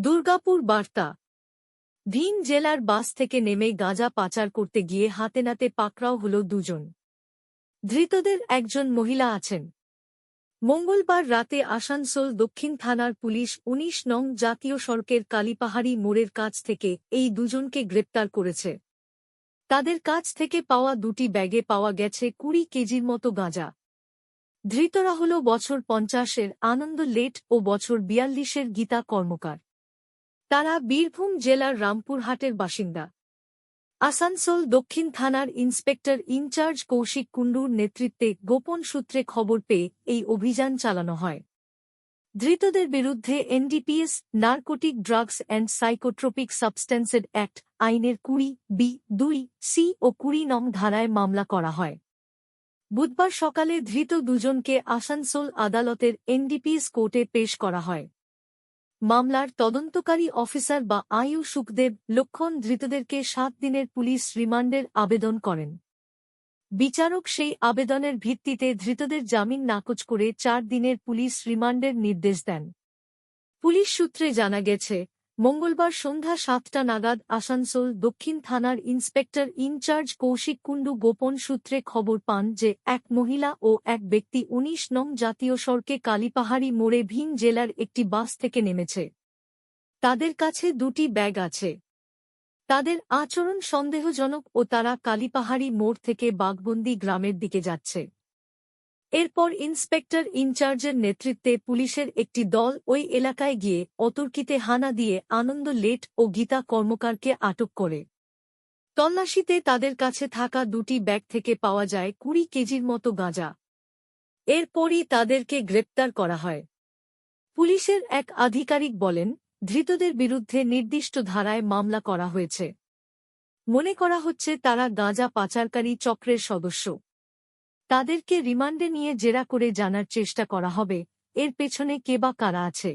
দুর্গাপুর বার্তা। ভিন জেলার বাস থেকে নেমে গাঁজা পাচার করতে গিয়ে হাতে নাতে পাকড়াও হল দুজন। ধৃতদের একজন মহিলা আছেন। মঙ্গলবার রাতে আসানসোল দক্ষিণ থানার পুলিশ ১৯ নং জাতীয় সড়কের কালীপাহাড়ি মোড়ের কাছ থেকে এই দুজনকে গ্রেপ্তার করেছে। তাদের কাছ থেকে পাওয়া দুটি ব্যাগে পাওয়া গেছে কুড়ি কেজির মতো গাঁজা। ধৃতরা হল বছর পঞ্চাশের আনন্দ লেট ও বছর বিয়াল্লিশের গীতা কর্মকার। তারা বীরভূম জেলার রামপুরহাটের বাসিন্দা। আসানসোল দক্ষিণ থানার ইন্সপেক্টর ইনচার্জ কৌশিক কুণ্ডুর নেতৃত্বে গোপন সূত্রে খবর পেয়ে এই অভিযান চালানো হয়। ধৃতদের বিরুদ্ধে NDPS, narcotic drugs and psychotropic substances act, আইনের কুড়ি, বি, দুই, সি ও কুড়ি নং ধারায় মামলা করা হয়। বুধবার সকালে ধৃত দুজনকে আসানসোল আদালতের এনডিপিএস কোর্টে পেশ করা হয়। মামলার তদন্তকারী অফিসার বা আয়ু সুখদেব লক্ষণ ধৃতদেরকে সাত দিনের পুলিশ রিমান্ডের আবেদন করেন। বিচারক সেই আবেদনের ভিত্তিতে ধৃতদের জামিন নাকচ করে চার দিনের পুলিশ রিমান্ডের নির্দেশ দেন। পুলিশ সূত্রে জানা গেছে মঙ্গলবার সন্ধ্যা সাতটা নাগাদ আসানসোল দক্ষিণ থানার ইন্সপেক্টর ইনচার্জ কৌশিক কুণ্ডু গোপন সূত্রে খবর পান যে, এক মহিলা ও এক ব্যক্তি ১৯ নং জাতীয় সড়কে কালীপাহাড়ি মোড়ে ভিন জেলার একটি বাস থেকে নেমেছে। তাদের কাছে দুটি ব্যাগ আছে। তাদের আচরণ সন্দেহজনক ও তারা কালীপাহাড়ি মোড় থেকে বাঘবন্দি গ্রামের দিকে যাচ্ছে। এরপর ইন্সপেক্টর ইনচার্জের নেতৃত্বে পুলিশের একটি দল ওই এলাকায় গিয়ে অতর্কিতে হানা দিয়ে আনন্দ লেট ও গীতা কর্মকারকে আটক করে। তল্লাশিতে তাদের কাছে থাকা দুটি ব্যাগ থেকে পাওয়া যায় কুড়ি কেজির মতো গাঁজা। এরপরই তাদেরকে গ্রেপ্তার করা হয়। পুলিশের এক আধিকারিক বলেন, ধৃতদের বিরুদ্ধে নির্দিষ্ট ধারায় মামলা করা হয়েছে। মনে করা হচ্ছে তারা গাঁজা পাচারকারী চক্রের সদস্য। তাদেরকে রিমান্ডে নিয়ে জেরা করে জানার চেষ্টা করা হবে। এর পেছনে কে বা কারা আছে?